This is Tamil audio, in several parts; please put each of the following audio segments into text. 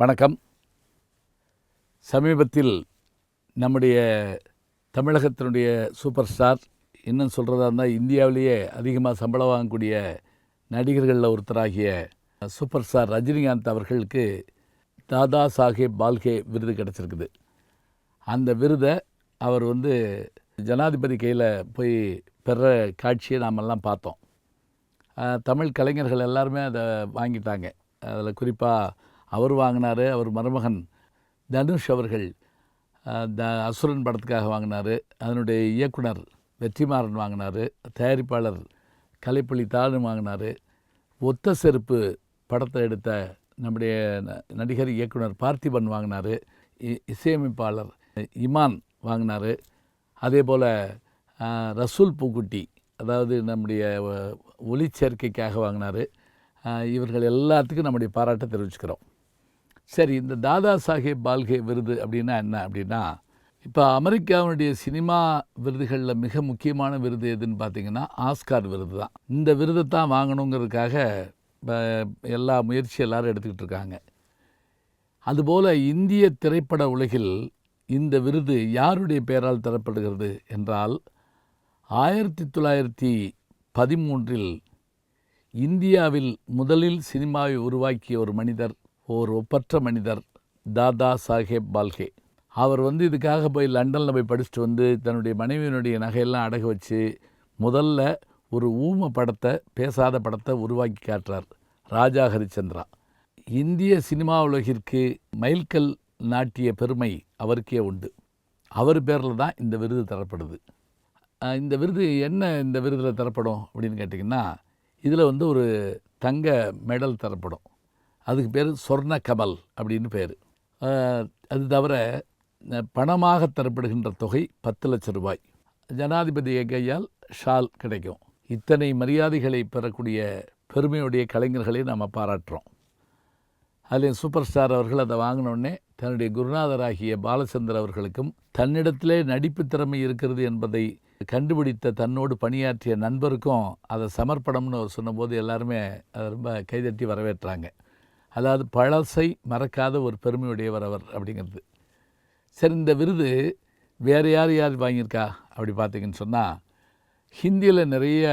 வணக்கம். சமீபத்தில் நம்முடைய தமிழகத்தினுடைய சூப்பர் ஸ்டார் இன்னும் சொல்கிறதா இருந்தால் இந்தியாவிலேயே அதிகமாக சம்பளம் வாங்கக்கூடிய நடிகர்களில் ஒருத்தராகிய சூப்பர் ஸ்டார் ரஜினிகாந்த் அவர்களுக்கு தாதா சாஹேப் பால்கே விருது கிடச்சிருக்குது. அந்த விருதை அவர் வந்து ஜனாதிபதி கையில் போய் பெற காட்சியை நாமெல்லாம் பார்த்தோம். தமிழ் கலைஞர்கள் எல்லாருமே அதை வாங்கிட்டாங்க. அதில் குறிப்பாக அவர் வாங்கினார் அவர் மருமகன் தனுஷ் அவர்கள் த அசுரன் படத்துக்காக வாங்கினார் அதனுடைய இயக்குனர் வெற்றிமாறன் வாங்கினார் தயாரிப்பாளர் கலைப்பள்ளி தாளன் வாங்கினார் ஒத்த செருப்பு படத்தை எடுத்த நம்முடைய ந- நடிகர் இயக்குனர் பார்த்திபன் வாங்கினார் இசையமைப்பாளர் இமான் வாங்கினார் அதே போல் ரசூல் பூக்குட்டி அதாவது நம்முடைய ஒளிச்சேர்க்கைக்காக வாங்கினார் இவர்கள் எல்லாத்துக்கும் நம்முடைய பாராட்டை தெரிவிச்சுக்கிறோம். சரி இந்த தாதா சாஹேப் பால்கே விருது அப்படின்னா என்ன அப்படின்னா இப்போ அமெரிக்காவினுடைய சினிமா விருதுகளில் மிக முக்கியமான விருது எதுன்னு பார்த்தீங்கன்னா ஆஸ்கார் விருது தான். இந்த விருதை தான் வாங்கணுங்கிறதுக்காக இப்ப எல்லா முயற்சி எல்லாரும் எடுத்துக்கிட்டு இருக்காங்க. அதுபோல் இந்திய திரைப்பட உலகில் இந்த விருது யாருடைய பெயரால் தரப்படுகிறது என்றால் ஆயிரத்தி தொள்ளாயிரத்தி பதிமூன்றில் இந்தியாவில் முதலில் சினிமாவை உருவாக்கிய ஒரு மனிதர் ஓர் ஒப்பற்ற மனிதர் தாதா சாஹேப் பால்கே. அவர் வந்து இதுக்காக போய் லண்டனில் போய் படிச்சுட்டு வந்து தன்னுடைய மனைவியினுடைய நகையெல்லாம் அடகு வச்சு முதல்ல ஒரு ஊம படத்தை பேசாத படத்தை உருவாக்கி காட்டுறார் ராஜா ஹரிச்சந்திரா. இந்திய சினிமா உலகிற்கு மைல்கல் நாட்டிய பெருமை அவருக்கே உண்டு. அவர் பேரில் தான் இந்த விருது தரப்படுது. இந்த விருது என்ன இந்த விருதில் தரப்படும் அப்படின்னு கேட்டிங்கன்னா இதில் வந்து ஒரு தங்க மெடல் தரப்படும். அதுக்கு பேர் சொர்ண கமல் அப்படின்னு பேர். அது தவிர பணமாக தரப்படுகின்ற தொகை பத்து லட்சம் ரூபாய். ஜனாதிபதி கையால் ஷால் கிடைக்கும். இத்தனை மரியாதைகளை பெறக்கூடிய பெருமையுடைய கலைஞர்களை நாம் பாராட்டுறோம். அதில் சூப்பர் ஸ்டார் அவர்கள் அதை வாங்கினோடனே தன்னுடைய குருநாதராகிய பாலச்சந்தர் அவர்களுக்கும் தன்னிடத்திலே நடிப்பு திறமை இருக்கிறது என்பதை கண்டுபிடித்த தன்னோடு பணியாற்றிய நண்பருக்கும் அதை சமர்ப்பணம்னு அவர் சொன்னபோது எல்லாருமே அதை ரொம்ப கைதட்டி வரவேற்றாங்க. அதாவது பழசை மறக்காத ஒரு பெருமையுடையவர் அவர் அப்படிங்கிறது. சரி இந்த விருது வேறு யார் யார் வாங்கியிருக்கா? அப்படி பார்த்தீங்கன்னு சொன்னால் ஹிந்தியில் நிறைய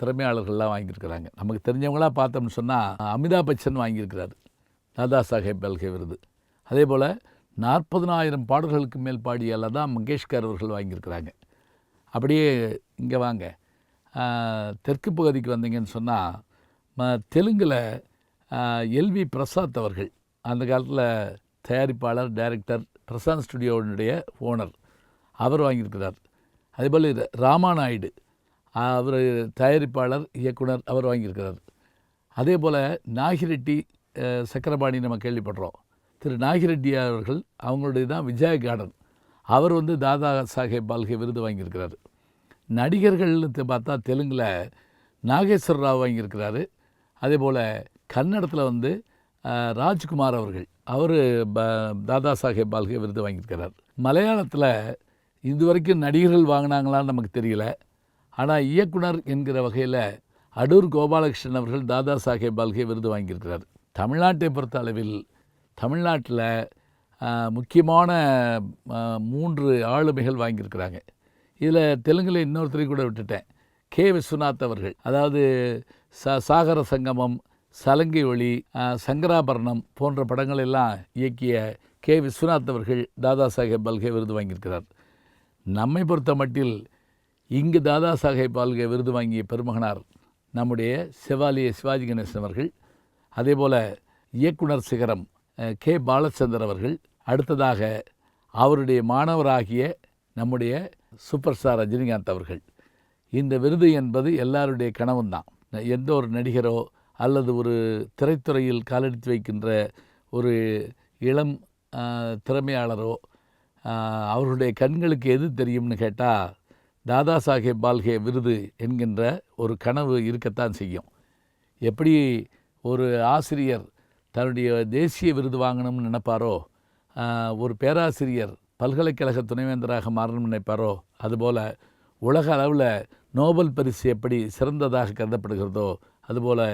திறமையாளர்கள்லாம் வாங்கியிருக்கிறாங்க. நமக்கு தெரிஞ்சவங்களாக பார்த்தோம்னு சொன்னால் அமிதாப் பச்சன் வாங்கியிருக்கிறார். தாதா சாஹேப் பல்கே விருது. அதே போல் நாற்பதனாயிரம் பாடல்களுக்கு மேல் பாடியால் தான் மங்கேஷ்கர் அவர்கள் வாங்கியிருக்கிறாங்க. அப்படியே இங்கே வாங்க. தெற்கு பகுதிக்கு வந்தீங்கன்னு சொன்னால் ம தெலுங்கில் எல்வி பிரசாத் அவர்கள் அந்த காலத்தில் தயாரிப்பாளர் டைரக்டர் பிரசாந்த் ஸ்டுடியோனுடைய ஓனர் அவர் வாங்கியிருக்கிறார். அதேபோல் இது ராமா நாயுடு அவர் தயாரிப்பாளர் இயக்குனர் அவர் வாங்கியிருக்கிறார். அதே போல் நாகிரெட்டி சக்கரபாணி நம்ம கேள்விப்படுறோம். திரு நாகிரெட்டி அவர்கள் அவங்களுடைய தான் விஜய கார்டன் அவர் வந்து தாதா சாஹேப் பால்கே விருது வாங்கியிருக்கிறார். நடிகர்கள்னு பார்த்தா தெலுங்கில் நாகேஸ்வர ராவ் வாங்கியிருக்கிறாரு. அதே போல் கன்னடத்தில் வந்து ராஜ்குமார் அவர்கள். அவர் ப தாதா சாஹேப் பால்கே விருது வாங்கியிருக்கிறார். மலையாளத்தில் இது வரைக்கும் நடிகர்கள் வாங்கினாங்களான்னு நமக்கு தெரியல. ஆனால் இயக்குனர் என்கிற வகையில் அடூர் கோபாலகிருஷ்ணன் அவர்கள் தாதா சாஹேப் பால்கே விருது வாங்கியிருக்கிறார். தமிழ்நாட்டை பொறுத்த அளவில் தமிழ்நாட்டில் முக்கியமான மூன்று ஆளுமைகள் வாங்கியிருக்கிறாங்க. இதில் தெலுங்கில் இன்னொருத்தரையும் கூட விட்டுட்டேன். கே. விஸ்வநாத் அவர்கள். அதாவது ச சாகர சங்கமம் சலங்கை ஒளி சங்கராபரணம் போன்ற படங்கள் எல்லாம் இயக்கிய கே. விஸ்வநாத் அவர்கள் தாதா சாஹேப் பால்கே விருது வாங்கியிருக்கிறார். நம்மை பொறுத்த மட்டில் இங்கு தாதா சாஹேப் பால்கே விருது வாங்கிய பெருமகனார் நம்முடைய செவாலிய சிவாஜி கணேசன் அவர்கள். அதேபோல் இயக்குனர் சிகரம் கே. பாலச்சந்தர் அவர்கள். அடுத்ததாக அவருடைய மாணவராகிய நம்முடைய சூப்பர் ஸ்டார் ரஜினிகாந்த் அவர்கள். இந்த விருது என்பது எல்லாருடைய கனவும் தான் எந்த ஒரு நடிகரோ அல்லது ஒரு திரைத்துறையில் காலெடுத்து வைக்கின்ற ஒரு இளம் திறமையாளரோ அவர்களுடைய கண்களுக்கு எது தெரியும்னு கேட்டால் தாதா சாஹேப் பால்கே விருது என்கின்ற ஒரு கனவு இருக்கத்தான் செய்யும். எப்படி ஒரு ஆசிரியர் தன்னுடைய தேசிய விருது வாங்கணும்னு நினைப்பாரோ ஒரு பேராசிரியர் பல்கலைக்கழக துணைவேந்தராக மாறணும்னு நினைப்பாரோ அதுபோல் உலக அளவில் நோபல் பரிசு எப்படி சிறந்ததாக கருதப்படுகிறதோ அதுபோல்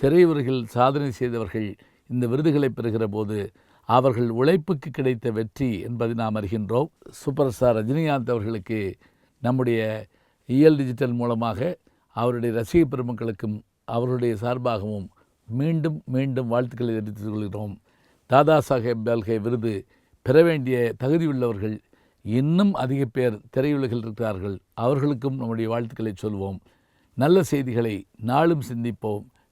திரையுலகில் சாதனை செய்தவர்கள் இந்த விருதுகளை பெறுகிற போது அவர்கள் உழைப்புக்கு கிடைத்த வெற்றி என்பதை நாம் அறிகின்றோம். சூப்பர் ஸ்டார் ரஜினிகாந்த் அவர்களுக்கு நம்முடைய இயல் டிஜிட்டல் மூலமாக அவருடைய ரசிக பெருமக்களுக்கும் அவருடைய சார்பாகவும் மீண்டும் மீண்டும் வாழ்த்துக்களை தெரிவித்துக் கொள்கிறோம். தாதா சாஹேப் பால்கே விருது பெற வேண்டிய தகுதியுள்ளவர்கள் இன்னும் அதிக பேர் திரையுலகில் இருக்கிறார்கள். அவர்களுக்கும் நம்முடைய வாழ்த்துக்களை சொல்வோம். நல்ல செய்திகளை நாளும் சிந்திப்போம்.